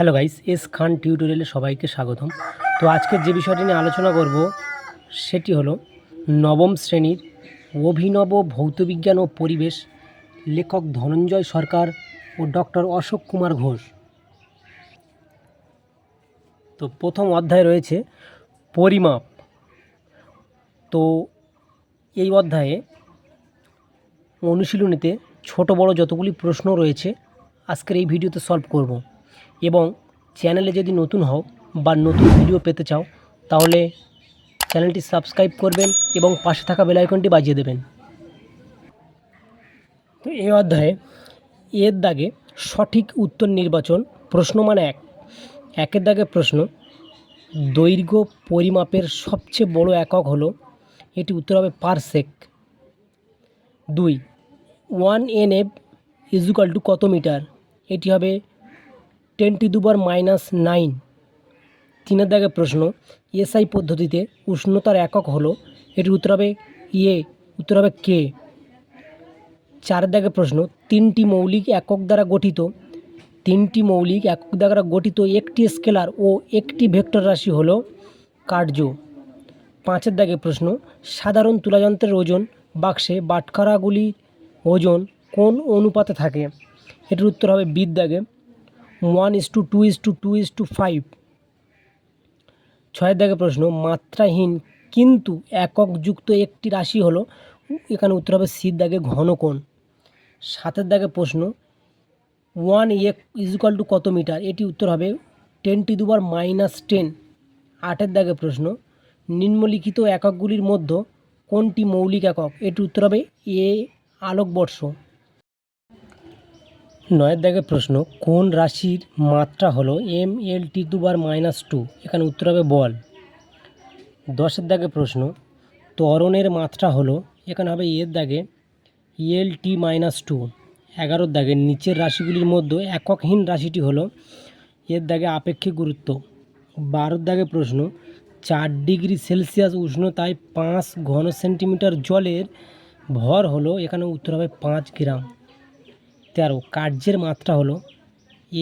Hello guys, S খান টিউটোরিয়ালে সবাইকে স্বাগতম। তো আজকের যে বিষয়টি নিয়ে আলোচনা করব, সেটি হলো নবম শ্রেণির অভিনব ভৌতবিজ্ঞান ও পরিবেশ লেখক ধনঞ্জয় সরকার ও ডক্টর অশোক কুমার ঘোষ। তো প্রথম অধ্যায় রয়েছে পরিমাপ। তো এই অধ্যায়ে অনুশীলনীতে ছোট বড় যতগুলি প্রশ্ন রয়েছে, আজকের এই ভিডিওতে সলভ করব। এবং চ্যানেলে যদি নতুন হও বা নতুন ভিডিও পেতে চাও, তাহলে চ্যানেলটি সাবস্ক্রাইব করবেন এবং পাশে থাকা বেল আইকনটি বাজিয়ে দেবেন। তো এই অধ্যায়ে এর দাগে সঠিক উত্তর নির্বাচন প্রশ্ন মানে এক। একের দাগে প্রশ্ন, দৈর্ঘ্য পরিমাপের সবচেয়ে বড় একক হলো, এটি উত্তর হবে পারসেক। দুই, one N F equal to কত মিটার? এটি হবে টেন টু দুবার মাইনাস নাইন। তিনের দাগে প্রশ্ন, এসআই পদ্ধতিতে উষ্ণতার একক হলো এটির উত্তর হবে ইয়ে উত্তর হবে কে? চার দাগে প্রশ্ন, তিনটি মৌলিক একক দ্বারা গঠিত, তিনটি মৌলিক একক দ্বারা গঠিত একটি স্কেলার ও একটি ভেক্টর রাশি হল কার্য। পাঁচের দাগে প্রশ্ন, সাধারণ তুলাযন্ত্রের ওজন, বাক্সে বাটখারাগুলির ওজন কোন অনুপাতে থাকে? এটির উত্তর হবে বিদ দাগে one is to two is to two is to five ছয়ের দাগে প্রশ্ন, মাত্রাহীন কিন্তু এককযুক্ত একটি রাশি হলো, এখানে উত্তর হবে সির দাগে ঘনকোণ সাতের দাগে প্রশ্ন ওয়ান এক ইজুকাল টু কত মিটার? এটি উত্তর হবে টেন টু দুবার মাইনাস টেন আটের দাগে প্রশ্ন, নিম্নলিখিত এককগুলির মধ্যে কোনটি মৌলিক একক? এটি উত্তর হবে এ, আলোকবর্ষ। নয়ের দাগে প্রশ্ন, কোন রাশির মাত্রা হলো এম এল টি দুবার মাইনাস টু? এখানে উত্তর হবে বল। দশের দাগে প্রশ্ন, ত্বরণের মাত্রা হলো, এখানে হবে এর দাগে এল টি মাইনাস টু। এগারোর দাগে নিচের রাশিগুলির মধ্যে এককহীন রাশিটি হলো, এর দাগে আপেক্ষিক গুরুত্ব। বারোর দাগে প্রশ্ন, চার ডিগ্রি সেলসিয়াস উষ্ণতায় পাঁচ ঘন সেন্টিমিটার জলের ভর হলো, এখানে উত্তর হবে পাঁচ গ্রাম। তেরো। কার্যের মাত্রা হলো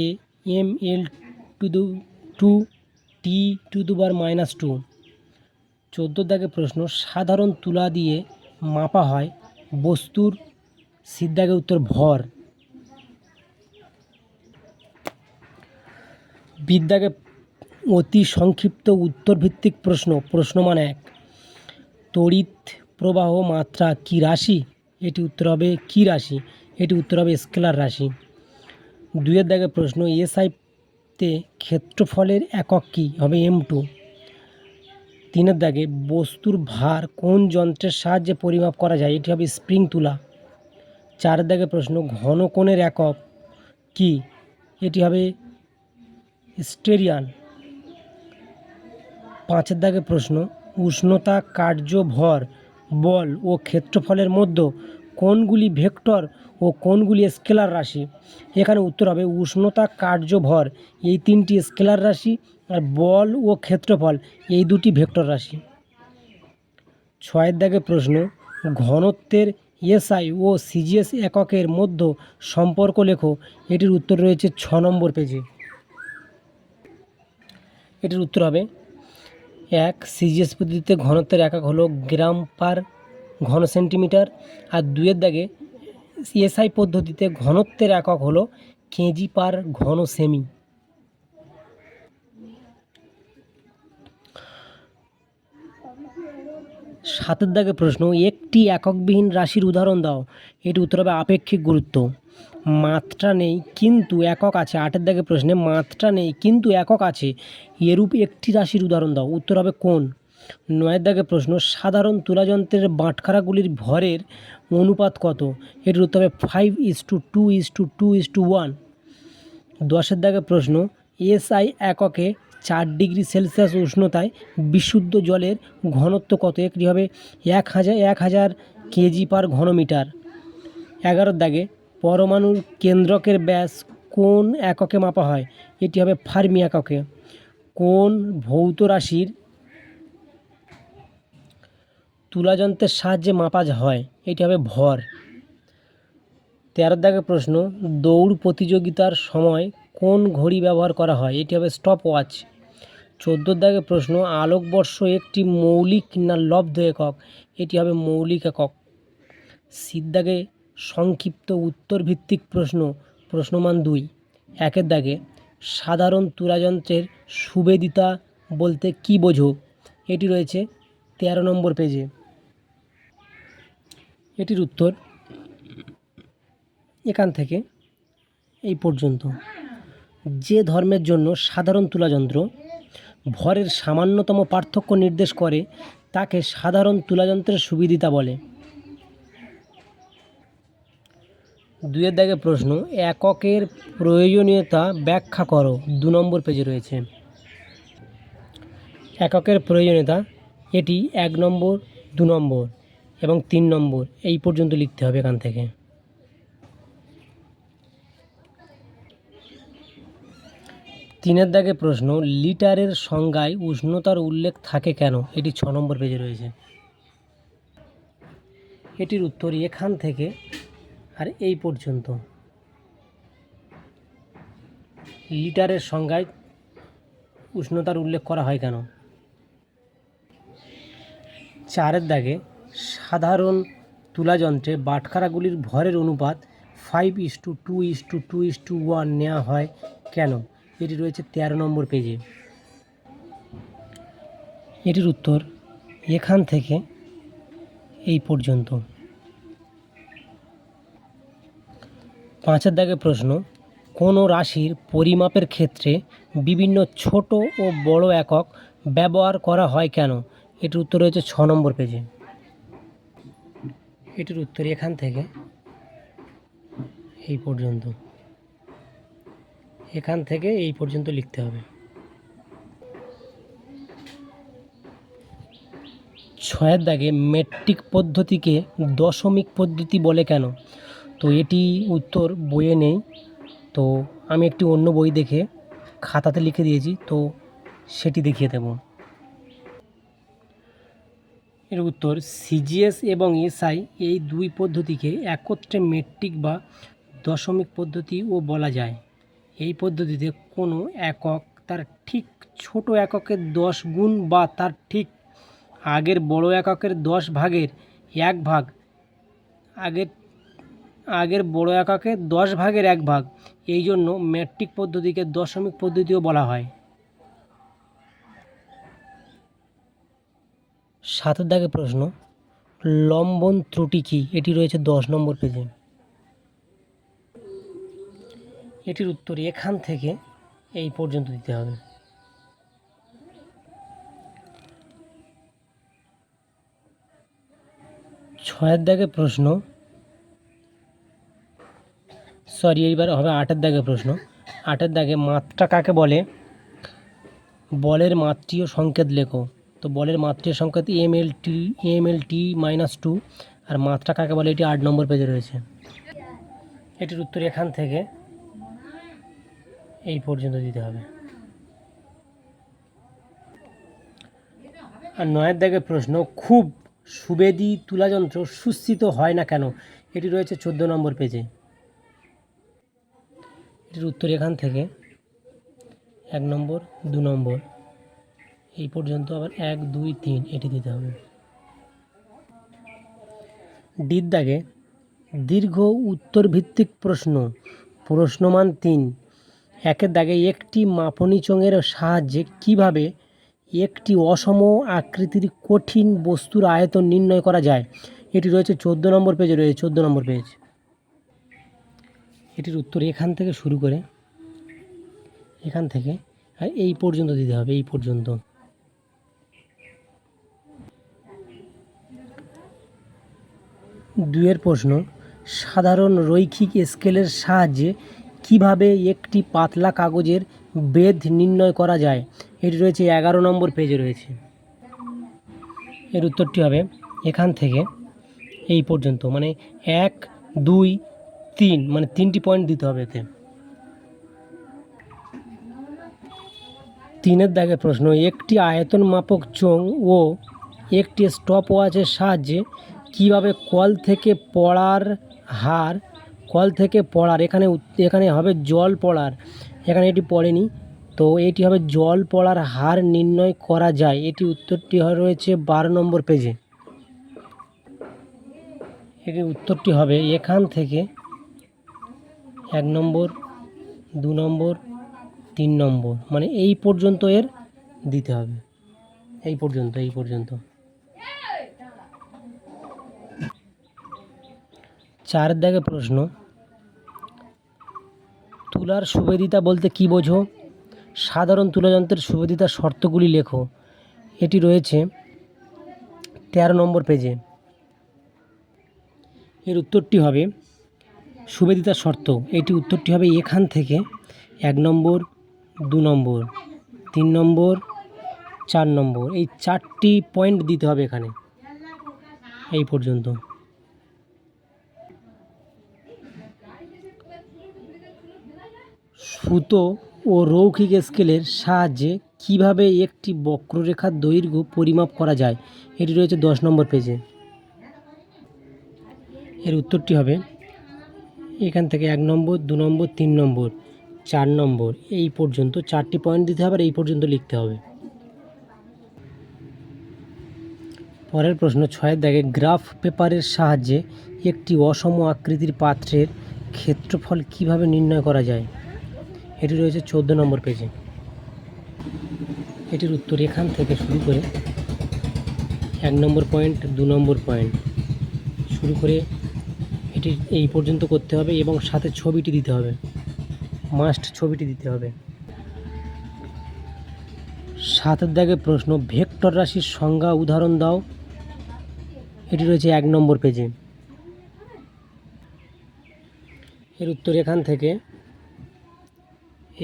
এ এম এল টু দু টু টি টু দুবার মাইনাস টু চোদ্দ দাগে প্রশ্ন, সাধারণ তুলা দিয়ে মাপা হয় বস্তুর সিদ্ধাগে উত্তর ভর। বিদ্যাকে অতি সংক্ষিপ্ত উত্তরভিত্তিক প্রশ্ন প্রশ্ন মানে এক। তড়িৎ প্রবাহ মাত্রা কি রাশি? এটি উত্তর হবে কি রাশি। এটি উত্তর হবে স্কেলার রাশি। দুইয়ের দাগে প্রশ্ন এসআইতে ক্ষেত্রফলের একক কী? হবে এম টু। তিনের দাগে, বস্তুর ভার কোন যন্ত্রের সাহায্যে পরিমাপ করা যায়? এটি হবে স্প্রিং তুলা। চার দাগে প্রশ্ন, ঘন কোণের একক কি? এটি হবে স্টেরিয়ান। পাঁচের দাগে প্রশ্ন, উষ্ণতা কার্য ভর বল ও ক্ষেত্রফলের মধ্যে কোনগুলি ভেক্টর ও কোনগুলি স্কেলার রাশি? এখানে উত্তর হবে উষ্ণতা কার্যভর। এই তিনটি স্কেলার রাশি আর বল ও ক্ষেত্রফল, এই দুটি ভেক্টর রাশি। ছয়ের দাগে প্রশ্ন, ঘনত্বের এসআই ও সিজিএস এককের মধ্যে সম্পর্ক লেখো। এটির উত্তর রয়েছে ছ নম্বর পেজে। এটির উত্তর হবে, এক সিজিএস পদ্ধতিতে ঘনত্বের একক হলো গ্রাম পার ঘন সেন্টিমিটার। আর দুয়ের দাগে সিএসআই পদ্ধতিতে ঘনত্বের একক হলো কেজি পার ঘন সেমি। সাতের দাগে প্রশ্ন, একটি এককবিহীন রাশির উদাহরণ দাও। এটি উত্তর হবে আপেক্ষিক গুরুত্ব। মাত্রা নেই, কিন্তু একক আছে। আটের দাগে প্রশ্নে, মাত্রা নেই, কিন্তু একক আছে। এরূপ একটি রাশির উদাহরণ দাও। উত্তর হবে কোন নয়ের দাগে প্রশ্ন, সাধারণ তুলাযন্ত্রের বাটখারাগুলির ভরের অনুপাত কত? এটির উত্তর হবে five is to two is to two is to one দশের দাগে প্রশ্ন, এসআই এককে চার ডিগ্রি সেলসিয়াস উষ্ণতায় বিশুদ্ধ জলের ঘনত্ব কত? একটি হবে এক হাজার এক হাজার কেজি পার ঘনমিটার। এগারোর দাগে, পরমাণুর কেন্দ্রকের ব্যাস কোন এককে মাপা হয়? এটি হবে ফার্মি এককে। কোন ভৌত রাশির তুলাযন্ত্রের সাহায্যে মাপা হয়, এটি হবে ভর। তেরোর দাগে প্রশ্ন, দৌড় প্রতিযোগিতার সময় কোন ঘড়ি ব্যবহার করা হয়, এটি হবে স্টপ ওয়াচ চোদ্দোর দাগে প্রশ্ন, আলোকবর্ষ একটি মৌলিক না লব্ধ একক, এটি হবে মৌলিক একক। সিদ্দাগে সংক্ষিপ্ত উত্তর ভিত্তিক প্রশ্ন, প্রশ্নমান দুই। একের দাগে, সাধারণ তুলাযন্ত্রের সুবেদিতা বলতে কি বোঝো, এটি রয়েছে তেরো নম্বর পেজে এটির উত্তর এখান থেকে এই পর্যন্ত। যে ধর্মের জন্য সাধারণ তুলাযন্ত্র ভরের সামান্যতম পার্থক্য নির্দেশ করে, তাকে সাধারণ তুলাযন্ত্রের সুবিধিতা বলে। দুয়ের দাগে প্রশ্ন, এককের প্রয়োজনীয়তা ব্যাখ্যা করো। দু নম্বর পেজে রয়েছে। এককের প্রয়োজনীয়তা, এটি এক নম্বর, দু নম্বর। এবং তিন নম্বর, এই পর্যন্ত লিখতে হবে এখান থেকে। তিনের দাগে প্রশ্ন, লিটারের সংজ্ঞায় উষ্ণতার উল্লেখ থাকে কেন? এটি ছ নম্বর পেজে রয়েছে। এটির উত্তর এখান থেকে আর এই পর্যন্ত। লিটারের সংজ্ঞায় উষ্ণতার উল্লেখ করা হয় কেন? চারের দাগে সাধারণ তুলাযন্ত্রে বাটখারাগুলির ভরের অনুপাত five is to two is to two is to one নেওয়া হয়। কেন? এটি রয়েছে তেরো নম্বর পেজে। এটির উত্তর এখান থেকে এই পর্যন্ত। পাঁচের দাগে প্রশ্ন, কোনো রাশির পরিমাপের ক্ষেত্রে বিভিন্ন ছোট ও বড় একক ব্যবহার করা হয় কেন? এটির উত্তর রয়েছে ছ নম্বর পেজে। এটির উত্তর এখান থেকে। এই পর্যন্ত। এখান থেকে এই পর্যন্ত লিখতে হবে। ছয়ের দাগে মেট্রিক পদ্ধতিকে দশমিক পদ্ধতি বলে কেন? তো এটি উত্তর বইয়ে নেই। তো আমি একটি অন্য বই দেখে খাতাতে লিখে দিয়েছি। তো সেটি দেখিয়ে দেব। এর উত্তর সিজিএস এবং এসআই এই দুই পদ্ধতিকে একত্রে মেট্রিক বা দশমিক পদ্ধতিও বলা যায়। এই পদ্ধতিতে কোনো একক তার ঠিক ছোট এককের দশ গুণ বা তার ঠিক আগের বড় এককের দশ ভাগের এক ভাগ, আগের আগের বড় এককের দশ ভাগের এক ভাগ, এই জন্য মেট্রিক পদ্ধতিকে দশমিক পদ্ধতিও বলা হয়। সাতের দাগে প্রশ্ন, লম্বন ত্রুটি কী? এটি রয়েছে দশ নম্বর পেজে। এটির উত্তর এখান থেকে এই পর্যন্ত দিতে হবে। ছয়ের দাগে প্রশ্ন, সরি, এইবার হবে আটের দাগে প্রশ্ন। আটের দাগে মাত্রা কাকে বলে? বলের মাত্রীয় সংকেত লেখো। তো বলের মাত্রীয় সংকেত M L T M L T minus two আর মাত্রা কাকে বলে, এটি আট নম্বর পেজে রয়েছে। এটির উত্তর এখান থেকে এই পর্যন্ত দিতে হবে। আর নয়ের দাগে প্রশ্ন, খুব সুবেদি তুলাযন্ত্র সুস্থিত হয় না কেন? এটি রয়েছে চোদ্দ নম্বর পেজে এটির উত্তর এখান থেকে এক নম্বর, দু নম্বর। এই পর্যন্ত আবার এক, দুই, তিন এটি দিতে হবে। ডির দাগে দীর্ঘ উত্তর ভিত্তিক প্রশ্ন, প্রশ্নমান তিন। একের দাগে একটি মাপনী চোঙের সাহায্যে কীভাবে একটি অসম আকৃতির কঠিন বস্তুর আয়তন নির্ণয় করা যায়? এটি রয়েছে চোদ্দ নম্বর পেজে রয়েছে চোদ্দ নম্বর পেজ এটির উত্তর এখান থেকে শুরু করে, এখান থেকে, আর এই পর্যন্ত দিতে হবে, এই পর্যন্ত। দুয়ের প্রশ্ন, সাধারণ রৈখিক স্কেলের সাহায্যে কীভাবে একটি পাতলা কাগজের বেধ নির্ণয় করা যায়? এটি রয়েছে এগারো নম্বর পেজে রয়েছে। এর উত্তরটি হবে, এখান থেকে, এই পর্যন্ত মানে এক, দুই, তিন মানে তিনটি পয়েন্ট দিতে হবে এতে। তিনের দাগে প্রশ্ন, একটি আয়তন মাপক চোঙ ও একটি স্টপ ওয়াচের সাহায্যে কীভাবে কল থেকে পড়ার হার, কল থেকে পড়ার, এখানে এখানে হবে জল পড়ার, এখানে এটি পড়েনি। তো এটি হবে জল পড়ার হার নির্ণয় করা যায়। এটি উত্তরটি রয়েছে বারো নম্বর পেজে। এটির উত্তরটি হবে এখান থেকে এক নম্বর, দু নম্বর, তিন নম্বর। মানে এই পর্যন্ত এর দিতে হবে। এই পর্যন্ত এই পর্যন্ত। চার দাগে প্রশ্ন। তুলার সুবেদিতা বলতে কি বোঝো? সাধারণ তুলাযন্ত্রের সুবেদিতার শর্তগুলি লেখো। এটি রয়েছে তেরো নম্বর পেজে। এর উত্তরটি হবে সুবেদিতার শর্ত। এটি উত্তরটি হবে এখান থেকে এক নম্বর, দু নম্বর, তিন নম্বর, চার নম্বর। এই চারটি পয়েন্ট দিতে হবে এখানে। এই পর্যন্ত। সুতো ও রৌখিক স্কেলের সাহায্যে কীভাবে একটি বক্ররেখার দৈর্ঘ্য পরিমাপ করা যায়, এটি রয়েছে দশ নম্বর পেজে। এর উত্তরটি হবে, এখান থেকে এক নম্বর, দু নম্বর, তিন নম্বর, চার নম্বর, এই পর্যন্ত চারটি পয়েন্ট দিতে হবে আর এই পর্যন্ত লিখতে হবে। পরের প্রশ্ন, ছয়ের দাগে গ্রাফ পেপারের সাহায্যে একটি অসম আকৃতির পাত্রের ক্ষেত্রফল কীভাবে নির্ণয় করা যায়? এটি রয়েছে চোদ্দ নম্বর পেজে। এটির উত্তর এখান থেকে শুরু করে এক নম্বর পয়েন্ট, দু নম্বর পয়েন্ট শুরু করে এটি এই পর্যন্ত করতে হবে এবং সাথে ছবিটি দিতে হবে। মাস্ট ছবিটি দিতে হবে। সাতের দাগে প্রশ্ন, ভেক্টর রাশির সংজ্ঞা উদাহরণ দাও। এটি রয়েছে এক নম্বর পেজে। এর উত্তর এখান থেকে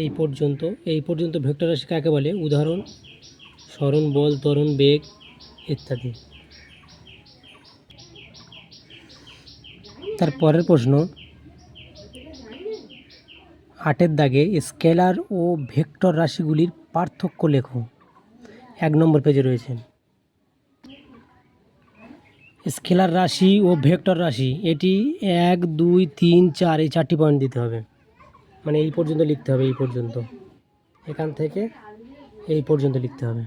এই পর্যন্ত এই পর্যন্ত ভেক্টর রাশি কাকে বলে? উদাহরণ, স্মরণ, বল, ত্বরণ, বেগ ইত্যাদি। তার পরের প্রশ্ন, আটের দাগে স্কেলার ও ভেক্টর রাশিগুলির পার্থক্য লেখো। এক নম্বর পেজে রয়েছে। স্কেলার রাশি ও ভেক্টর রাশি, এটি এক, দুই, তিন, চার, এই চারটি পয়েন্ট দিতে হবে। মানে এই পর্যন্ত লিখতে হবে, এই পর্যন্ত। এখান থেকে এই পর্যন্ত লিখতে হবে।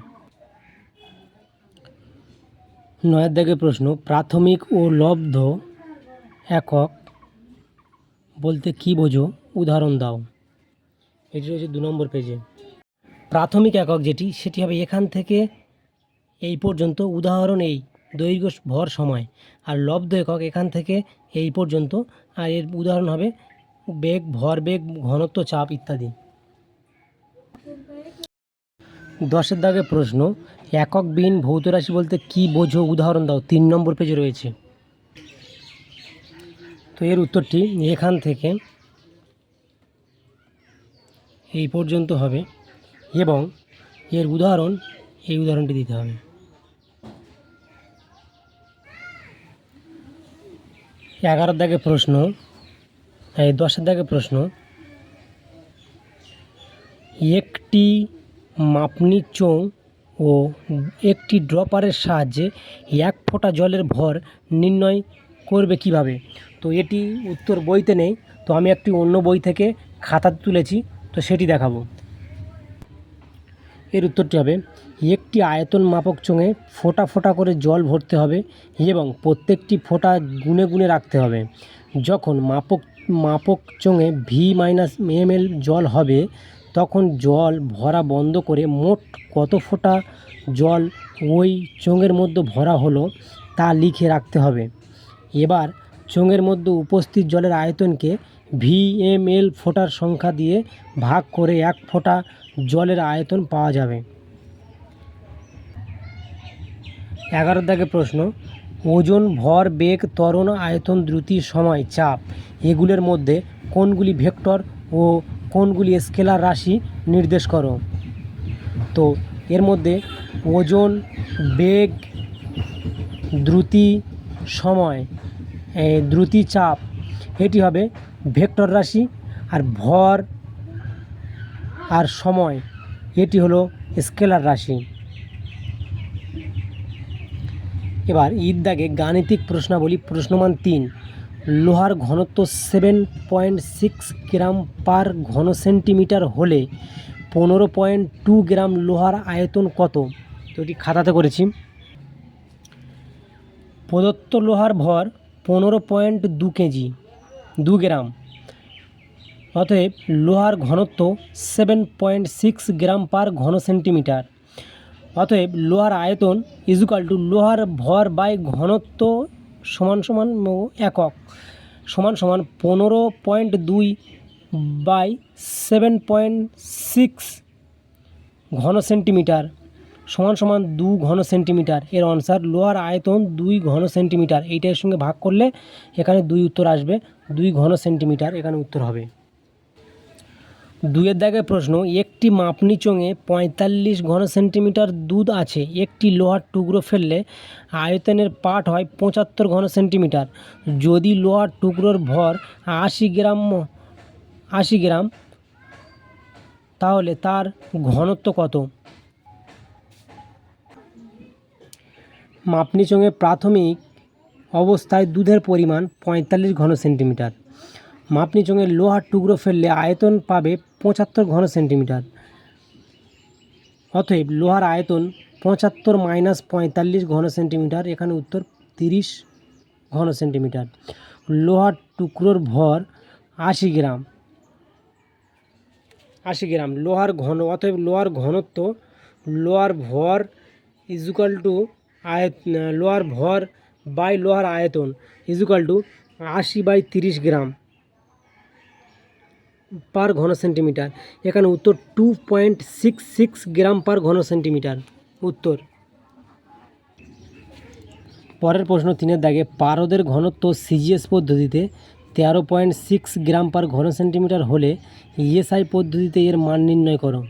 নয়ের দাগে প্রশ্ন, প্রাথমিক ও লব্ধ একক বলতে কি বোঝো? উদাহরণ দাও। এটি রয়েছে দু নম্বর পেজে। প্রাথমিক একক যেটি, সেটি হবে এখান থেকে এই পর্যন্ত, উদাহরণ এই, দৈর্ঘ্য ভর সময়। আর লব্ধ একক এখান থেকে এই পর্যন্ত, আর এর উদাহরণ হবে বেগ, ভর বেগ, ঘনত্ব, চাপ ইত্যাদি। দশের দাগে প্রশ্ন, একক বিহীন ভৌত রাশি বলতে কি বোঝো? উদাহরণ দাও, তিন নম্বর পেজে রয়েছে। তো এর উত্তরটি এখান থেকে এই পর্যন্ত হবে এবং এর উদাহরণ এই উদাহরণটি দিতে হবে। এগারোর দাগে প্রশ্ন এই দশের দাগে প্রশ্ন, একটি মাপনি চোং ও একটি ড্রপারের সাহায্যে এক ফোঁটা জলের ভর নির্ণয় করবে কীভাবে? তো এটি উত্তর বইতে নেই, তো আমি একটি অন্য বই থেকে খাতা তুলেছি, তো সেটি দেখাবো। এর উত্তরটি হবে, একটি আয়তন মাপক চোঙে ফোঁটা ফোঁটা করে জল ভরতে হবে এবং প্রত্যেকটি ফোঁটা গুনে গুনে রাখতে হবে। যখন মাপক মাপক চোঙে ভি মাইনাস এম এল জল হবে, তখন জল ভরা বন্ধ করে মোট কত ফোঁটা জল ওই চোঙের মধ্যে ভরা হলো তা লিখে রাখতে হবে। এবার চোঙের মধ্যে উপস্থিত জলের আয়তনকে ভি এম এল ফোঁটার সংখ্যা দিয়ে ভাগ করে এক ফোঁটা জলের আয়তন পাওয়া যাবে। এগারো দাগে প্রশ্ন ওজন, ভর, বেগ, ত্বরণ, আয়তন, দ্রুতি, সময়, চাপ। এগুলোর মধ্যে কোনগুলি ভেক্টর ও কোনগুলি স্কেলার রাশি নির্দেশ করো? তো, এর মধ্যে ওজন, বেগ, দ্রুতি, সময় দ্রুতি, চাপ, এটি হবে ভেক্টর রাশি। আর ভর আর সময়, এটি হলো স্কেলার রাশি। এবার ঈদ দাগে গাণিতিক প্রশ্নাবলী প্রশ্নমান তিন। লোহার ঘনত্ব seven point six gram per ঘন সেন্টিমিটার হলে পনেরো পয়েন্ট টু গ্রাম লোহার আয়তন কত? তো এটি খাতাতে করেছি। প্রদত্ত লোহার ভর পনেরো পয়েন্ট দু কেজি, দু গ্রাম অতএব লোহার ঘনত্ব seven point six gram per ঘন সেন্টিমিটার অতএব লোহার আয়তন ইজুকাল টু লোহার ভর বাই ঘনত্ব সমান সমান একক, সমান সমান পনেরো পয়েন্ট দুই বাই সেভেন পয়েন্ট সিক্স ঘন সেন্টিমিটার সমান সমান দু ঘন সেন্টিমিটার এর অনুসার লোহার আয়তন দুই ঘন সেন্টিমিটার এইটার সঙ্গে ভাগ করলে এখানে দুই উত্তর আসবে, দুই ঘন সেন্টিমিটার এখানে উত্তর হবে। দুয়ের দাগে প্রশ্ন, একটি মাপনি চোঙে পঁয়তাল্লিশ ঘন সেন্টিমিটার দুধ আছে, একটি লোহার টুকরো ফেললে আয়তনের পাট হয় পঁচাত্তর ঘন সেন্টিমিটার। যদি লোহার টুকরোর ভর আশি গ্রাম আশি গ্রাম, তাহলে তার ঘনত্ব কত? মাপনি চোঙে প্রাথমিক অবস্থায় দুধের পরিমাণ পঁয়তাল্লিশ ঘন সেন্টিমিটার। মাপনি চোঙে লোহার টুকরো ফেললে আয়তন পাবে পঁচাত্তর ঘন সেন্টিমিটার। অতএব লোহার আয়তন পঁচাত্তর মাইনাস পঁয়তাল্লিশ ঘন সেন্টিমিটার, এখানে উত্তর তিরিশ ঘন সেন্টিমিটার। লোহার টুকরোর ভর আশি গ্রাম। আশি গ্রাম। লোহার ঘন, অতএব লোহার ঘনত্ব, লোহার ভর ইজুকাল টু আয়ত, লোহার ভর বাই লোহার আয়তন ইজুকাল টু আশি বাই তিরিশ গ্রাম। পার ঘন সেন্টিমিটার। এখানে উত্তর two point six six gram per ঘন সেন্টিমিটার। উত্তর। পরের প্রশ্ন তিনের দাগে পারদের ঘনত্ব সিজিএস পদ্ধতিতে তেরো পয়েন্ট সিক্স গ্রাম পার ঘন সেন্টিমিটার হলে ইএসআই পদ্ধতিতে এর মান নির্ণয় করো।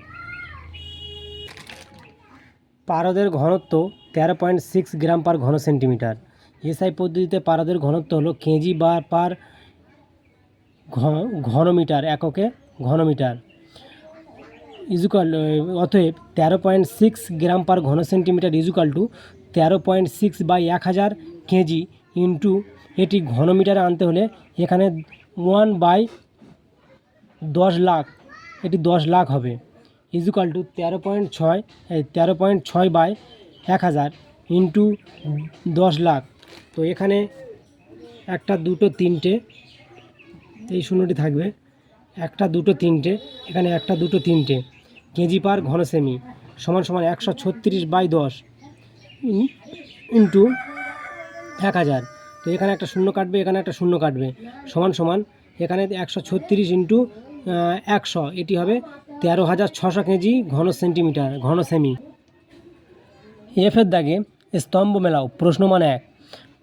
পারদের ঘনত্ব তেরো পয়েন্ট সিক্স গ্রাম পার ঘন সেন্টিমিটার। এসআই পদ্ধতিতে পারদের ঘনত্ব হলো কেজি বা পার ঘনমিটার, এককে ঘনমিটার। ইজুকাল অতএব তেরো পয়েন্ট সিক্স গ্রাম পার ঘন সেন্টিমিটার ইজুকাল টু তেরো পয়েন্ট সিক্স বাই এক হাজার কেজি ইন্টু এটি ঘনমিটারে আনতে হলে এখানে ওয়ান বাই দশ লাখ, এটি দশ লাখ হবে। ইজুকাল টু তেরো পয়েন্ট ছয় তেরো পয়েন্ট ছয় বাই এক হাজার ইন্টু দশ লাখ। তো এখানে একটা, দুটো, তিনটে এই শূন্যটি থাকবে। একটা, দুটো, তিনটে। এখানে একটা, দুটো, তিনটে। কেজি পার ঘন সেমি সমান সমান একশো ছত্রিশ বাই দশ ইন্টু এক হাজার। তো এখানে একটা শূন্য কাটবে, এখানে একটা শূন্য কাটবে। সমান সমান এখানে একশো ছত্রিশ ইন্টু একশো। এটি হবে তেরো হাজার ছশো কেজি ঘন সেন্টিমিটার ঘন সেমি এফের দাগে স্তম্ভ মেলাও, প্রশ্ন মানে এক।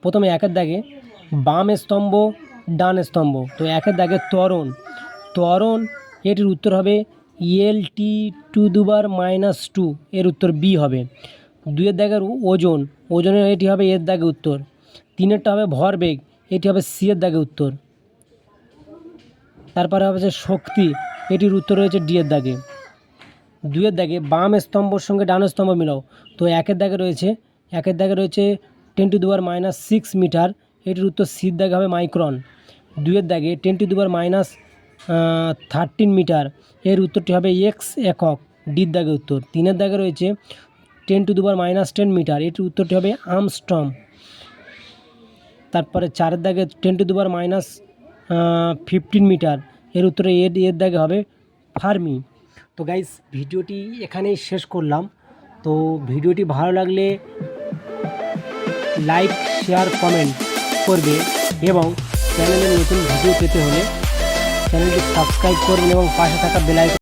প্রথমে একের দাগে বাম স্তম্ভ ডান স্তম্ভ। তো একের দাগে ত্বরণ। ত্বরণ, এটির উত্তর হবে এল টি টু দুবার মাইনাস টু এর উত্তর বি হবে। দুয়ের দাগের ওজন, ওজনের এটি হবে এর দাগে উত্তর। তিনেরটা হবে ভরবেগ, এটি হবে সি এর দাগে উত্তর। তারপরে হবে শক্তি, এটির উত্তর রয়েছে ডি এর দাগে। দুয়ের দাগে বাম স্তম্ভর সঙ্গে ডান স্তম্ভ মিলাও। তো একের দাগে রয়েছে, একের দাগে রয়েছে টেন টু দুবার মাইনাস সিক্স মিটার এটির উত্তর সির দাগে হবে মাইক্রন দুইয়ের দাগে টেন টু দুবার মাইনাস থার্টিন মিটার। এর উত্তরটি হবে এক্স একক ডির দাগে উত্তর। তিনের দাগে রয়েছে টেন টু দুবার মাইনাস টেন মিটার, এটির উত্তরটি হবে আমস্ট্রম তারপরে চারের দাগে টেন টু দুবার মাইনাস ফিফটিন মিটার, এর উত্তরে এর এর দাগে হবে ফার্মি। তো গাইস ভিডিওটি এখানেই শেষ করলাম। তো ভিডিওটি ভালো লাগলে লাইক শেয়ার কমেন্ট করবে এবং চ্যানেলে নতুন ভিডিও পেতে হলে চ্যানেলটি সাবস্ক্রাইব করবেন এবং পাশে থাকা বেলাইকন